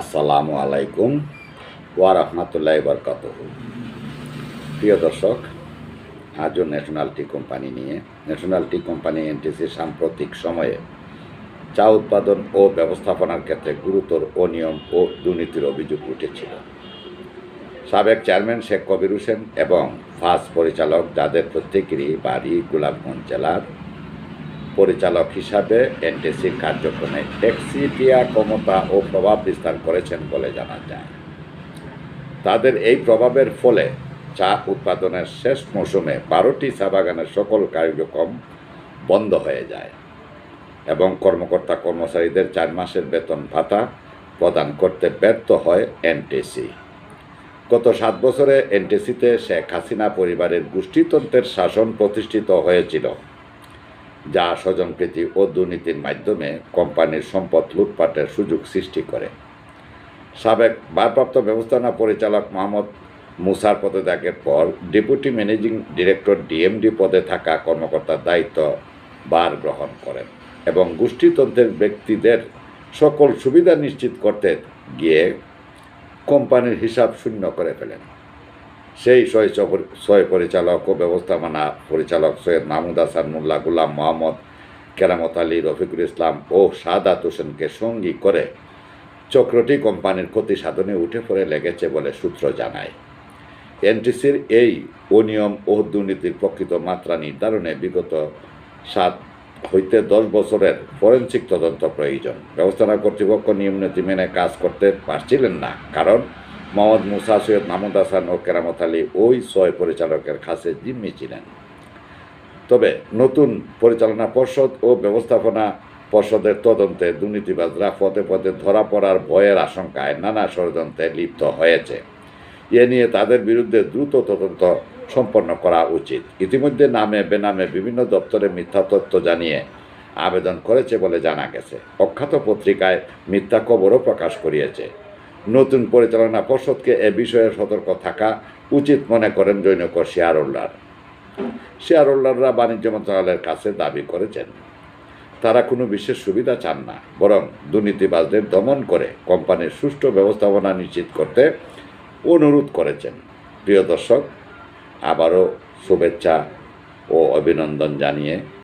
আসসালামু আলাইকুম ওয়া রাহমাতুল্লাহি বরকাত প্রিয় দর্শক, আজও ন্যাশনাল টি কোম্পানি নিয়ে ন্যাশনাল টি কোম্পানি এনটিসি সাম্প্রতিক সময়ে চা উৎপাদন ও ব্যবস্থাপনার ক্ষেত্রে গুরুতর অনিয়ম ও দুর্নীতির অভিযোগ উঠেছিল। সাবেক চেয়ারম্যান শেখ কবির হোসেন এবং ফার্স্ট পরিচালক যাদের প্রত্যেকেরই বাড়ি গোলাপগঞ্জ জেলার পরিচালক হিসাবে এনটিসির কার্যক্রমে একচিটিয়া ক্ষমতা ও প্রভাব বিস্তার করেছেন বলে জানা যায়। তাদের এই প্রভাবের ফলে চা উৎপাদনের শেষ মৌসুমে বারোটি চা বাগানের সকল কার্যক্রম বন্ধ হয়ে যায় এবং কর্মকর্তা কর্মচারীদের চার মাসের বেতন ভাতা প্রদান করতে ব্যর্থ হয় এনটিসি। গত সাত বছরে এনটিসিতে শেখ হাসিনা পরিবারের গোষ্ঠীতন্ত্রের শাসন প্রতিষ্ঠিত হয়েছিল। যা স্বজনপ্রীতি ও দুর্নীতির মাধ্যমে কোম্পানির সম্পদ লুটপাটের সুযোগ সৃষ্টি করে। সাবেক ভারপ্রাপ্ত ব্যবস্থাপনা পরিচালক মোহাম্মদ মুসার পদত্যাগের পর ডেপুটি ম্যানেজিং ডিরেক্টর ডিএমডি পদে থাকা কর্মকর্তার দায়িত্ব বার গ্রহণ করেন এবং গোষ্ঠীতন্ত্রের ব্যক্তিদের সকল সুবিধা নিশ্চিত করতে গিয়ে কোম্পানির হিসাব শূন্য করে ফেলেন। সেই চপ- ছয় পরিচালক ও ব্যবস্থাপনা পরিচালক সৈয়দ মাহমুদ হাসান মোল্লা গুলাম মোহাম্মদ কেরামত আলী, রফিকুল ইসলাম ও সাদাত হোসেনকে সঙ্গী করে চক্রটি কোম্পানির ক্ষতি সাধনে উঠে পড়ে লেগেছে বলে সূত্র জানায়। এনটিসির এই অনিয়ম ও দুর্নীতির প্রকৃত মাত্রা নির্ধারণে বিগত সাত হইতে দশ বছরের ফরেন্সিক তদন্ত প্রয়োজন। ব্যবস্থাপনা কর্তৃপক্ষ নিয়ম নীতি মেনে কাজ করতে পারছিলেন না, কারণ মোহাম্মদ মুসা সৈয়দ মাহমুদ হাসান ও কেরামত আলী ওই ছয় পরিচালকের কাছে জিম্মি ছিলেন। তবে নতুন পরিচালনা পর্ষদ ও ব্যবস্থাপনা পর্ষদের তদন্তে দুর্নীতিবাজরা পদে পদে ধরা পড়ার ভয়ের আশঙ্কায় নানা ষড়যন্ত্রে লিপ্ত হয়েছে। এ নিয়ে তাদের বিরুদ্ধে দ্রুত তদন্ত সম্পন্ন করা উচিত। ইতিমধ্যে নামে বেনামে বিভিন্ন দপ্তরে মিথ্যা তথ্য জানিয়ে আবেদন করেছে বলে জানা গেছে। অখ্যাত পত্রিকায় মিথ্যা খবরও প্রকাশ করিয়েছে। নতুন পরিচালনা পর্ষদকে এ বিষয়ে সতর্ক থাকা উচিত মনে করেন জৈনকর শেয়ারোল্লার শেয়ারোল্লাররা বাণিজ্য মন্ত্রণালয়ের কাছে দাবি করেছেন, তারা কোনো বিশেষ সুবিধা চান না, বরং দুর্নীতিবাজদের দমন করে কোম্পানির সুষ্ঠু ব্যবস্থাপনা নিশ্চিত করতে অনুরোধ করেছেন। প্রিয় দর্শক, আবারও শুভেচ্ছা ও অভিনন্দন জানিয়ে